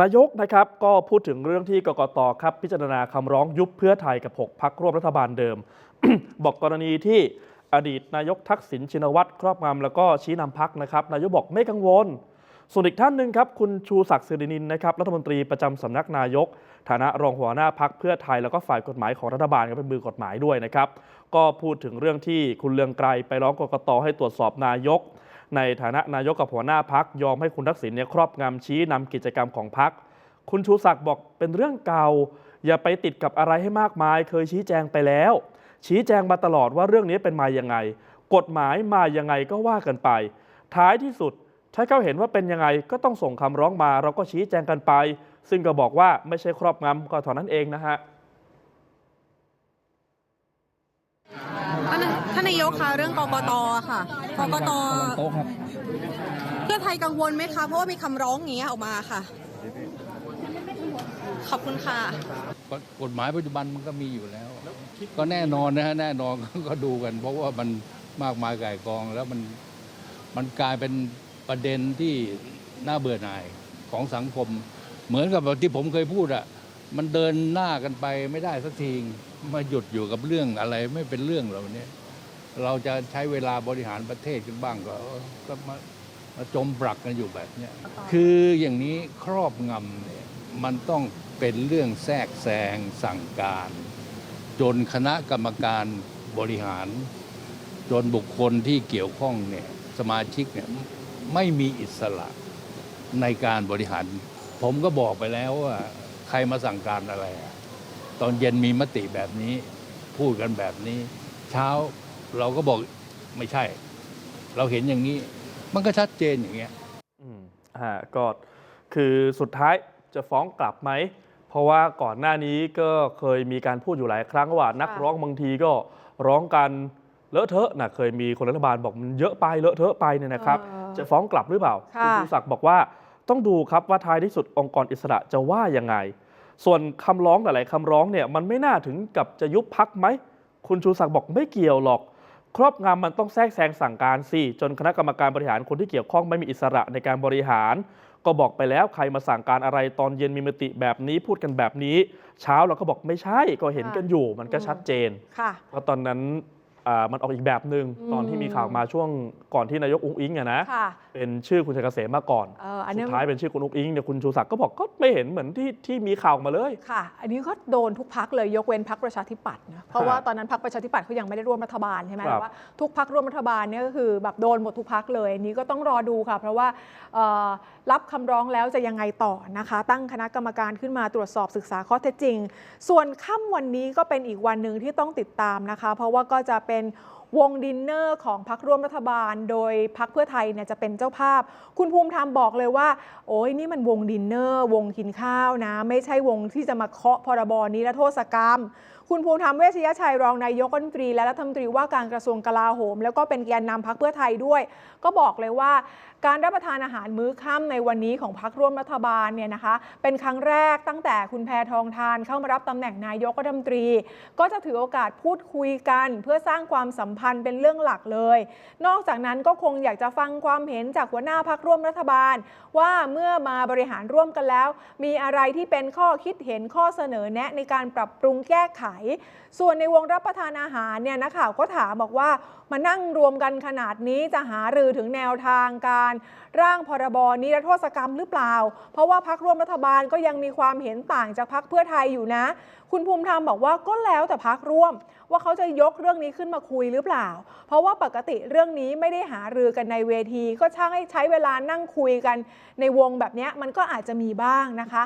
นายกนะครับก็พูดถึงเรื่องที่กกตครับพิจารณาคำร้องยุบเพื่อไทยกับ 6พักร่วมรัฐบาลเดิม บอกกรณีที่อดีตนายกทักษิณชินวัตรครอบงำแล้วก็ชี้นำพักนะครับ นายกบอกไม่กังวล ส่วนอีกท่านหนึ่งครับ คุณชูศักดิ์สิรินินนะครับรัฐมนตรีประจำสำนักนายก ฐานะรองหัวหน้าพักเพื่อไทยแล้วก็ฝ่ายกฎหมายของรัฐบาลก็เป็นมือกฎหมายด้วยนะครับ ก็พูดถึงเรื่องที่คุณเลืองไกรไปร้องกกตให้ตรวจสอบนายก ในฐานะนายกกับหัวหน้าพักยอมให้คุณทักษิณเนี่ยครอบงำชี้นำกิจกรรมของพัก คุณชูศักดิ์บอกเป็นเรื่องเก่า อย่าไปติดกับอะไรให้มากมาย เคยชี้แจงไปแล้ว ชี้แจงมาตลอดว่าเรื่องนี้เป็นมาอยังไง กฎหมายมาอยังไงก็ว่ากันไป ท้ายที่สุดถ้าเขาเห็นว่าเป็นยังไงก็ต้องส่งคำร้องมา เราก็ชี้แจงกันไป ซึ่งก็บอกว่าไม่ใช่ครอบงำก็เท่านั้นเองนะฮะ นท่านนายกคะเรื่องกกตค่ะกกตโต๊ะครับเพื่อไทยกังวลไหมคะ เพราะว่ามีคำร้องอย่างเงี้ยออกมาค่ะ ขอบคุณค่ะก็กฎหมายปัจจุบันมันก็มีอยู่แล้ว ก็แน่นอนนะฮะแน่นอนก็ดูกัน เพราะว่ามันมากมายก่ายกองแล้วมันมันกลายเป็นประเด็นที่น่าเบื่อหน่ายของสังคม เหมือนกับที่ผมเคยพูดอะมันเดินหน้ากันไปไม่ได้สักทีมาหยุดอยู่กับเรื่องอะไรไม่เป็นเรื่องเหล่านี้ เราจะใช้เวลาบริหารประเทศกันบ้างก็ก็มามาจมปลักกันอยู่แบบเนี้ยคืออย่างนี้ครอบงำเนี่ยมันต้องเป็นเรื่องแทรกแซงสั่งการ จนคณะกรรมการบริหาร จนบุคคลที่เกี่ยวข้องเนี่ยสมาชิกเนี่ยไม่มีอิสระในการบริหาร ผมก็บอกไปแล้วว่า ใครมาสั่งการอะไรอะตอนเย็นมีมติแบบนี้ พูดกันแบบนี้ เช้า เราก็บอกไม่ใช่ เราเห็นอย่างนี้ มันก็ชัดเจนอย่างเงี้ยอืมอ่าก็คือสุดท้ายจะฟ้องกลับไหม เพราะว่าก่อนหน้านี้ก็เคยมีการพูดอยู่หลายครั้งว่านักค่ะร้องบางทีก็ร้องกันเลอะเทอะนะเคยมีคนรัฐบาลบอกมันเยอะไปเลอะเทอะไปเนี่ยนะครับ เออจะฟ้องกลับหรือเปล่าค่ะ ณชูศักดิ์บอกว่าต้องดูครับว่าท้ายที่สุดองค์กรอิสระจะว่ายังไง ส่วนคำร้องหลายๆคำร้องเนี่ยมันไม่น่าถึงกับจะยุบพักไหม คุณชูศักดิ์บอกไม่เกี่ยวหรอก ครอบงำมันต้องแทรกแซงสั่งการสิจนคณะกรรมการบริหารคนที่เกี่ยวข้องไม่มีอิสระในการบริหาร ก็บอกไปแล้วใครมาสั่งการอะไรตอนเย็นมีมติแบบนี้พูดกันแบบนี้ เช้าเราก็บอกไม่ใช่ก็เห็นกันอยู่มันก็ชัดเจนค่ะเพราะตอนนั้นอ่า มันออกอีกแบบหนึ่งอืมตอนที่มีข่าวมาช่วงก่อนที่นายกอุ้งอิงอะนะค่ะเป็นชื่อคุณชัยเกษมมาก่อนเอออันสุนี้ดท้ายเป็นชื่อคุณอุ้งอิงเนี่ยคุณชูศักดิ์ก็บอกก็ไม่เห็นเหมือนที่ที่มีข่าวมาเลยค่ะ อันนี้ก็โดนทุกพักเลยยกเว้นพักประชาธิปัตย์นะเพราะว่าฮะตอนนั้นพักประชาธิปัตย์เขายังไม่ได้ร่วมรัฐบาลใช่ไหมครับแต่ว่าทุกพักร่วมรัฐบาลเนี่ยก็คือแบบโดนหมดทุกพักเลยอันนี้ก็ต้องรอดูค่ะ เพราะว่าเอ่อรับคำร้องแล้วจะยังไงต่อนะคะ ตั้งคณะกรรมการขึ้นมาตรวจสอบศึกษาข้อเท็จจริง ส่วนค่ำวันนี้ก็เป็นอีกวันหนึ่งที่ต้องติดตามนะคะ เพราะว่าก็จะเป็น and วงดินเนอร์ของพักร่วมรัฐบาล โดยพักเพื่อไทยเนี่ยจะเป็นเจ้าภาพ คุณภูมิธรรมบอกเลยว่า โอ้ยนี่มันวงดินเนอร์ วงกินข้าวนะ ไม่ใช่วงที่จะมาเคาะพรบนี้และโทษกรรม คุณภูมิธรรมเวชยชัยรองนายกรัฐมนตรี และรัฐมนตรีว่าการกระทรวงกลาโหม แล้วก็เป็นแกนนำพักเพื่อไทยด้วย ก็บอกเลยว่า การรับประทานอาหารมื้อค่ำในวันนี้ของพักร่วมรัฐบาลเนี่ยนะคะเป็นครั้งแรกตั้งแต่คุณแพทองทานเข้ามารับตำแหน่งนายกรัฐมนตรี ก็จะถือโอกาสพูดคุยกันเพื่อสร้างความสัมพันธ์เป็นเรื่องหลักเลย นอกจากนั้นก็คงอยากจะฟังความเห็นจากหัวหน้าพักร่วมรัฐบาล ว่าเมื่อมาบริหารร่วมกันแล้ว มีอะไรที่เป็นข้อคิดเห็นข้อเสนอแนะในการปรับปรุงแก้ไข ส่วนในวงรับประทานอาหารเนี่ยนักข่าวก็ถามบอกว่ามานั่งรวมกันขนาดนี้จะหารือถึงแนวทางการ ร่างพรบนิรโทษกรรมหรือเปล่า เพราะว่าพักร่วมรัฐบาลก็ยังมีความเห็นต่างจากพักเพื่อไทยอยู่นะ คุณภูมิธรรมบอกว่าก็แล้วแต่พักร่วม ว่าเขาจะยกเรื่องนี้ขึ้นมาคุยหรือเปล่าเพราะว่าปกติเรื่องนี้ไม่ได้หารือกันในเวที ก็ช่างให้ใช้เวลานั่งคุยกันในวงแบบนี้มันก็อาจจะมีบ้างนะคะ